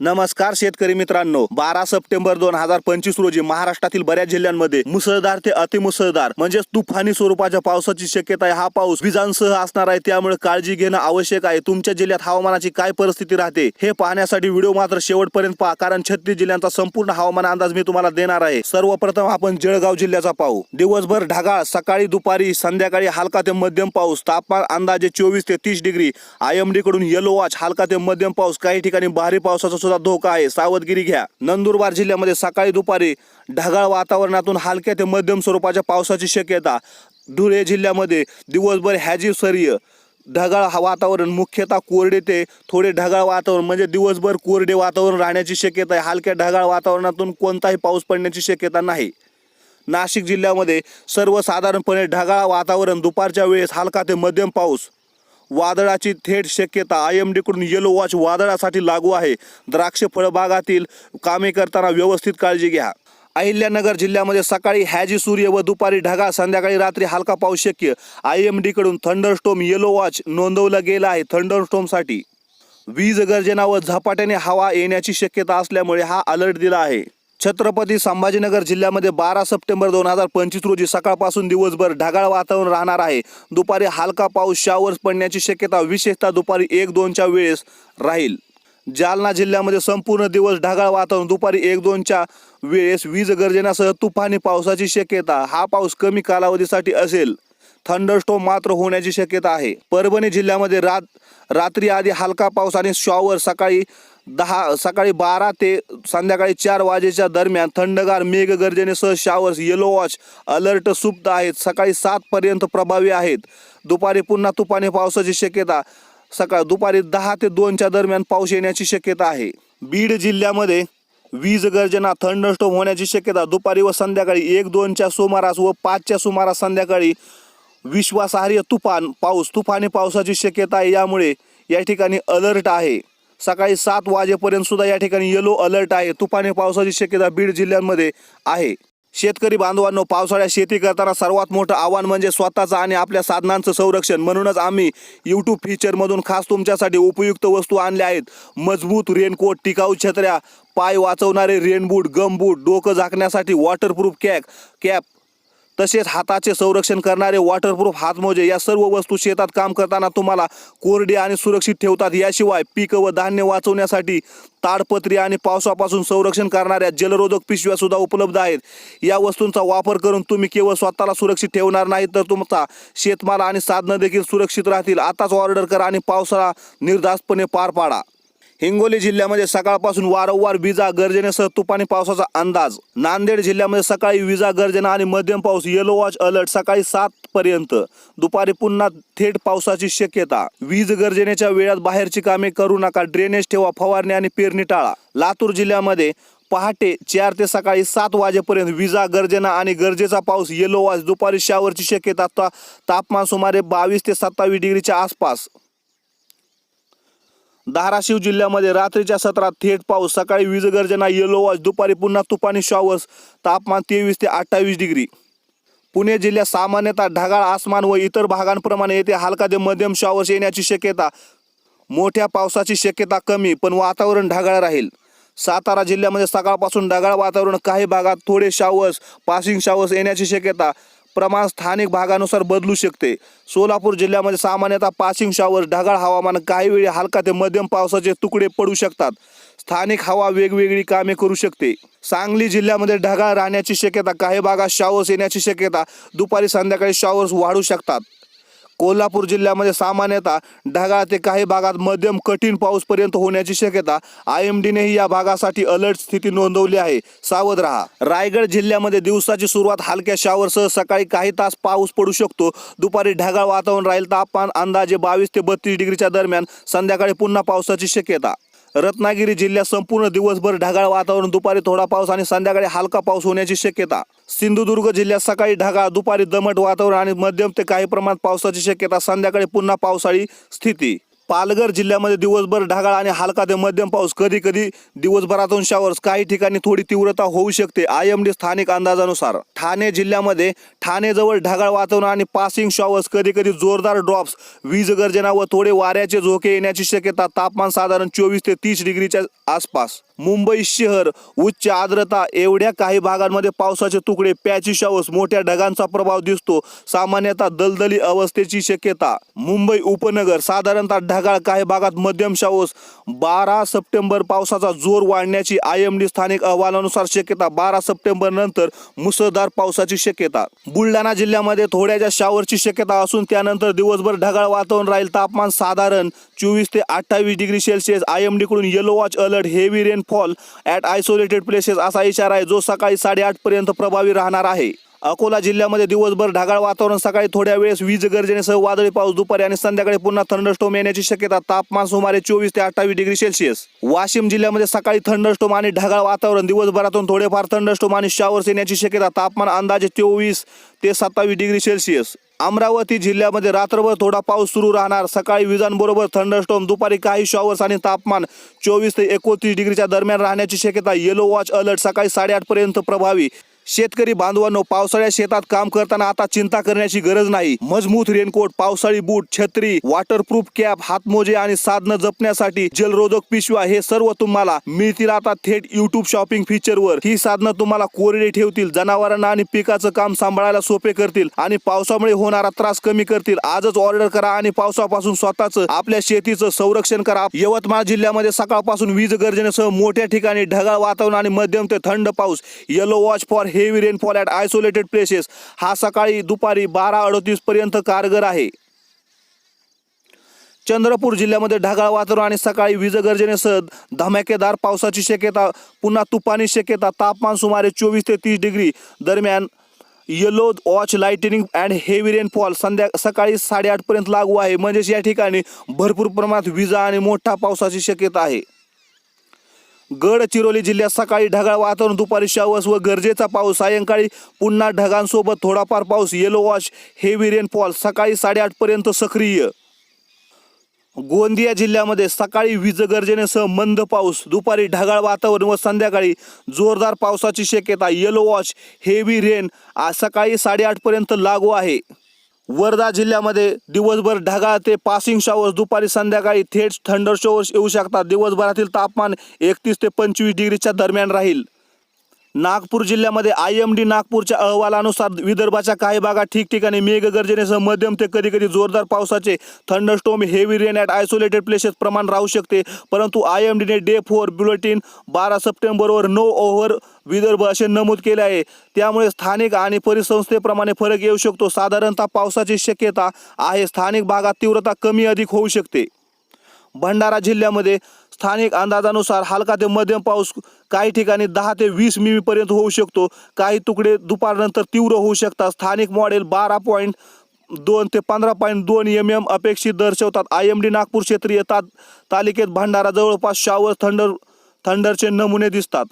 नमस्कार शेतकरी मित्रांनो बारा सप्टेंबर दोन हजार पंचवीस रोजी महाराष्ट्रातील बऱ्याच जिल्ह्यांमध्ये मुसळधार ते अतिमुसळधार म्हणजेच तुफानी स्वरूपाच्या पावसाची शक्यता आहे. हा पाऊस विजांसह असणार आहे. त्यामुळे काळजी घेणं आवश्यक आहे. तुमच्या जिल्ह्यात हवामानाची काय परिस्थिती राहते हे पाहण्यासाठी व्हिडिओ मात्र शेवटपर्यंत पहा कारण छत्तीस जिल्ह्यांचा संपूर्ण हवामान अंदाज मी तुम्हाला देणार आहे. सर्वप्रथम आपण जळगाव जिल्ह्याचा पाहू. दिवसभर ढगाळ सकाळी दुपारी संध्याकाळी हलका ते मध्यम पाऊस तापमान अंदाजे चोवीस ते तीस डिग्री. आयएमडी कडून येलो वॉच हलका ते मध्यम पाऊस काही ठिकाणी भारी पावसाचा सुद्धा धोका आहे. सावधगिरी घ्या. नंदुरबार जिल्ह्यामध्ये सकाळी दुपारी ढगाळ वातावरणातून हलक्या ते मध्यम स्वरूपाच्या पावसाची शक्यता. धुळे जिल्ह्यामध्ये दिवसभर हॅजी सरीय ढगाळ हा वातावरण मुख्यतः कोरडे ते थोडे ढगाळ वातावरण म्हणजे दिवसभर कोरडे वातावरण राहण्याची शक्यता आहे. हलक्या ढगाळ वातावरणातून कोणताही पाऊस पडण्याची शक्यता नाही. नाशिक जिल्ह्यामध्ये सर्वसाधारणपणे ढगाळ वातावरण दुपारच्या वेळेस हलका ते मध्यम पाऊस वादळाची थेट शक्यता. आय एम डीकडून येलो वॉच वादळासाठी लागू आहे. द्राक्ष फळबागातील कामे करताना व्यवस्थित काळजी घ्या. अहिल्यानगर जिल्ह्यामध्ये सकाळी हॅजी सूर्य व दुपारी ढगाळ संध्याकाळी रात्री हलका पाऊस शक्य. आय एम डीकडून थंडरस्टोम येलो वॉच नोंदवलं गेलं आहे थंडरस्टोमसाठी वीज गर्जना व झपाट्याने हवा येण्याची शक्यता असल्यामुळे हा अलर्ट दिला आहे. छत्रपती संभाजीनगर जिल्ह्यामध्ये बारा सप्टेंबर दोन हजार पंचवीस रोजी सकाळपासून दिवसभर ढगाळ वातावरण राहणार आहे. दुपारी हलका पाऊस शावर्स पडण्याची शक्यता विशेषतः दुपारी एक दोनच्या वेळेस राहील. जालना जिल्ह्यामध्ये संपूर्ण दिवस ढगाळ वातावरण दुपारी एक दोनच्या वेळेस वीज गर्जनासह तुफानी पावसाची शक्यता. हा पाऊस कमी कालावधीसाठी असेल. थंडरस्टोम मात्र होण्याची शक्यता आहे. परभणी जिल्ह्यामध्ये रात रात्री आधी हलका पाऊस आणि शॉवर सकाळी दहा सकाळी बारा ते संध्याकाळी चार वाजेच्या दरम्यान थंडगार मेघगर्जनेसह शावर्स येलो वॉच अलर्ट सुप्त आहेत. सकाळी सातपर्यंत प्रभावी आहेत. दुपारी पुन्हा तुफानी पावसाची शक्यता. सकाळ दुपारी दहा ते दोनच्या दरम्यान पाऊस येण्याची शक्यता आहे. बीड जिल्ह्यामध्ये वीज गर्जना थंडस्टोम होण्याची शक्यता. दुपारी व संध्याकाळी एक दोनच्या सुमारास व पाचच्या सुमारास संध्याकाळी विश्वासार्ह तुफान पाऊस तुफानी पावसाची शक्यता आहे. यामुळे या ठिकाणी अलर्ट आहे. सकाळी सात वाजेपर्यंत सुद्धा या ठिकाणी येलो अलर्ट आहे. तुफानी पावसाची शक्यता बीड जिल्ह्यांमध्ये आहे. शेतकरी बांधवांनो पावसाळ्यात शेती करताना सर्वात मोठं आव्हान म्हणजे स्वतःचं आणि आपल्या साधनांचं संरक्षण. म्हणूनच आम्ही यूट्यूब फीचरमधून खास तुमच्यासाठी उपयुक्त वस्तू आणल्या आहेत. मजबूत रेनकोट टिकाऊ छत्र्या पाय वाचवणारे रेनबूट गमबूट डोकं झाकण्यासाठी वॉटरप्रूफ कॅक कॅप तसेच हाताचे संरक्षण करणारे वॉटरप्रूफ हातमोजे या सर्व वस्तू शेतात काम करताना तुम्हाला कोरडे आणि सुरक्षित ठेवतात. याशिवाय पिकं व धान्य वाचवण्यासाठी ताडपत्री आणि पावसापासून संरक्षण करणाऱ्या जलरोधक पिशव्या सुद्धा उपलब्ध आहेत. या वस्तूंचा वापर करून तुम्ही केवळ स्वतःला सुरक्षित ठेवणार नाही तर तुमचा शेतमाल आणि साधनं देखील सुरक्षित राहतील. आताच ऑर्डर करा आणि पावसाळा निर्धास्तपणे पार पाडा. हिंगोली जिल्ह्यामध्ये सकाळपासून वारंवार विजा गर्जनेसह तुपानी पावसाचा अंदाज. नांदेड जिल्ह्यामध्ये सकाळी विजा गर्जना आणि मध्यम पाऊस येलो वॉच अलर्ट सकाळी सात पर्यंत. दुपारी पुन्हा थेट पावसाची शक्यता. वीज गर्जनेच्या वेळात बाहेरची कामे करू नका ड्रेनेज ठेवा फवारणी आणि पेरणी टाळा. लातूर जिल्ह्यामध्ये पहाटे चार ते सकाळी सात वाजेपर्यंत विजा गर्जना आणि गरजेचा पाऊस येलो वॉच दुपारी शावरची शक्यता ता- तापमान सुमारे बावीस ते सत्तावीस डिग्रीच्या आसपास. धाराशिव जिल्ह्यामध्ये रात्रीच्या सत्रात थेट पाऊस सकाळी वीजगर्जना येलो वॉच दुपारी पुन्हा तुपानी शॉवर्स तापमान तेवीस ते अठ्ठावीस डिग्री पुणे जिल्ह्यात सामान्यतः ढगाळ आसमान व इतर भागांप्रमाणे येथे हलका ते मध्यम शॉवर्स येण्याची शक्यता. मोठ्या पावसाची शक्यता कमी पण वातावरण ढगाळ राहील. सातारा जिल्ह्यामध्ये सकाळपासून ढगाळ वातावरण काही भागात थोडे शावर्स पासिंग शावर्स येण्याची शक्यता. प्रमाण स्थानिक भागानुसार बदलू शकते. सोलापूर जिल्ह्यामध्ये सामान्यतः पासिंग शावर ढगाळ हवामान काही वेळी हलका ते मध्यम पावसाचे तुकडे पडू शकतात. स्थानिक हवा वेगवेगळी कामे करू शकते. सांगली जिल्ह्यामध्ये ढगाळ राहण्याची शक्यता काही भागात शॉवर्स येण्याची शक्यता दुपारी संध्याकाळी शॉवर्स वाढू शकतात. कोल्हापूर जिल्ह्यामध्ये सामान्यतः ढगाळ ते काही भागात मध्यम कठीण पाऊसपर्यंत होण्याची शक्यता आय एम डीनेही या भागासाठी अलर्ट स्थिती नोंदवली आहे. सावध राहा. रायगड जिल्ह्यामध्ये दिवसाची सुरुवात हलक्या शावरसह सकाळी काही तास पाऊस पडू शकतो. दुपारी ढगाळ वातावरण राहील. तापमान अंदाजे बावीस ते बत्तीस डिग्रीच्या दरम्यान. संध्याकाळी पुन्हा पावसाची शक्यता. रत्नागिरी जिल्ह्यात संपूर्ण दिवसभर ढगाळ वातावरण दुपारी थोडा पाऊस आणि संध्याकाळी हलका पाऊस होण्याची शक्यता. सिंधुदुर्ग जिल्ह्यात सकाळी ढगाळ दुपारी दमट वातावरण आणि मध्यम ते काही प्रमाणात पावसाची शक्यता संध्याकाळी पुन्हा पावसाळी स्थिती. पालघर जिल्ह्यामध्ये दिवसभर ढगाळ आणि हलका ते मध्यम पाऊस. कधी कधी दिवसभरातून शावर्स काही ठिकाणी थोडी तीव्रता होऊ शकते. आय एम डी स्थानिक अंदाजानुसार ठाणे जिल्ह्यामध्ये ठाणे जवळ ढगाळ वातावरण आणि पासिंग शॉवर्स कधी कधी जोरदार ड्रॉप्स वीज गर्जना व थोडे वाऱ्याचे झोके येण्याची शक्यता. तापमान साधारण चोवीस ते तीस डिग्रीच्या आसपास. मुंबई शहर उच्च आर्द्रता एवढ्या काही भागांमध्ये पावसाचे तुकडे प्याची शावस मोठ्या ढगांचा प्रभाव दिसतो. सामान्यतः दलदली अवस्थेची शक्यता. मुंबई उपनगर साधारणतः ढगाळ काही भागात मध्यम शाओस बारा सप्टेंबर पावसाचा जोर वाढण्याची आय एम डी स्थानिक अहवालानुसार शक्यता बारा सप्टेंबर नंतर मुसळधार पावसाची शक्यता. बुलढाणा जिल्ह्यामध्ये थोड्याशा शावरची शक्यता असून त्यानंतर दिवसभर ढगाळ वातावरण राहील. तापमान साधारण चोवीस ते अठ्ठावीस degree Celsius. I एमकडून yellow watch alert heavy rain rainfall at isolated places असा इशारा आहे जो सकाळी साडेआठपर्यंत प्रभावी राहणार आहे. अकोला जिल्ह्यामध्ये दिवसभर ढगाळ वातावरण सकाळी थोड्या वेळेस वीज गर्जनेसह वादळी पाऊस दुपारी आणि संध्याकाळी पुन्हा थंडरस्टोम येण्याची शक्यता तापमान सुमारे चोवीस ते अठ्ठावीस डिग्री सेल्सिअस. वाशिम जिल्ह्यामध्ये सकाळी थंडरस्टोम आणि ढगाळ वातावरण दिवसभरातून थोडेफार थंडरस्टोम आणि शावर्स येण्याची शक्यता तापमान अंदाजे चोवीस ते सत्तावीस डिग्री सेल्सिअस. अमरावती जिल्ह्यामध्ये रात्रभर थोडा पाऊस सुरू राहणार. सकाळी विजांबरोबर थंडरस्टॉर्म दुपारी काही शॉवर्स आणि तापमान चोवीस ते एकोणतीस डिग्रीच्या दरम्यान राहण्याची शक्यता. येलो वॉच अलर्ट सकाळी साडेआठपर्यंत प्रभावी. शेतकरी बांधवांनो पावसाळ्या शेतात काम करताना आता चिंता करण्याची गरज नाही. मजबूत रेनकोट पावसाळी बूट छत्री वॉटरप्रूफ कॅप हातमोजे आणि साधनं जपण्यासाठी जलरोधक पिशव्या हे सर्व तुम्हाला मिळतील आता थेट युट्यूब शॉपिंग फीचरवर ही साधनं तुम्हाला कोरडे ठेवतील जनावरांना आणि पिकाचं काम सांभाळायला सोपे करतील आणि पावसामुळे होणारा त्रास कमी करतील. आजच ऑर्डर करा आणि पावसापासून स्वतःच आपल्या शेतीचं संरक्षण करा. यवतमाळ जिल्ह्यामध्ये सकाळपासून वीज गर्जनेसह मोठ्या ठिकाणी ढगाळ वातावरण आणि मध्यम ते थंड पाऊस. Yellow watch for heavy rainfall at isolated places हा सकाळी दुपारी बारा अडतीस पर्यंत कारगर आहे. चंद्रपूर जिल्ह्यामध्ये ढगाळ वातावरण आणि सकाळी वीजगर्जनेसह धमाकेदार पावसाची शक्यता पुन्हा तुफानी शक्यता तापमान सुमारे चोवीस ते तीस डिग्री. दरम्यान yellow watch lightning and heavy rainfall संध्या सकाळी साडेआठपर्यंत लागू आहे. म्हणजेच या ठिकाणी भरपूर प्रमाणात विजा आणि मोठा पावसाची शक्यता आहे. गडचिरोली जिल्ह्यात सकाळी ढगाळ वातावरण दुपारी शावस व गरजेचा पाऊस सायंकाळी पुन्हा ढगांसोबत थोडाफार पाऊस येलो वॉश हेवी रेनफॉल सकाळी साडेआठपर्यंत सक्रिय. गोंदिया जिल्ह्यामध्ये सकाळी वीज गर्जनेसह मंद पाऊस दुपारी ढगाळ वातावरण व संध्याकाळी जोरदार पावसाची शक्यता येलो वॉश हेवी रेन आज सकाळी साडेआठपर्यंत लागू आहे. वर्धा जिल्ह्यामध्ये दिवसभर ढगाळ ते पासिंग शॉवर्स दुपारी संध्याकाळी थेट थंडर शॉवर्स येऊ शकतात. दिवसभरातील तापमान एकतीस ते पंचवीस डिग्रीच्या दरम्यान राहील. नागपूर जिल्ह्यामध्ये आय एम डी नागपूरच्या अहवालानुसार विदर्भाच्या काही भागात ठिकठिकाणी मेघगर्जनेसह मध्यम ते कधी कधी जोरदार पावसाचे thunderstorm heavy rain at isolated places प्रमाण राहू शकते. परंतु आय एम डीने डे फोर बुलेटिन बारा सप्टेंबरवर नो ओव्हर विदर्भ असे नमूद केले आहे. त्यामुळे स्थानिक आणि परिसंस्थेप्रमाणे फरक येऊ शकतो. साधारणतः पावसाची शक्यता आहे. स्थानिक भागात तीव्रता कमी अधिक होऊ शकते. भंडारा जिल्ह्यामध्ये स्थानिक अंदाजानुसार हलका ते मध्यम पाऊस काही ठिकाणी दहा ते वीस मिमीपर्यंत होऊ शकतो. काही तुकडे दुपारनंतर तीव्र होऊ शकतात. स्थानिक मॉडेल बारा पॉईंट दोन ते पंधरा पॉईंट दोन एम एम अपेक्षित दर्शवतात आय एम डी नागपूर क्षेत्रीय ता तालिकेत भंडारा जवळपास शावर थंडर थंडरचे नमुने दिसतात.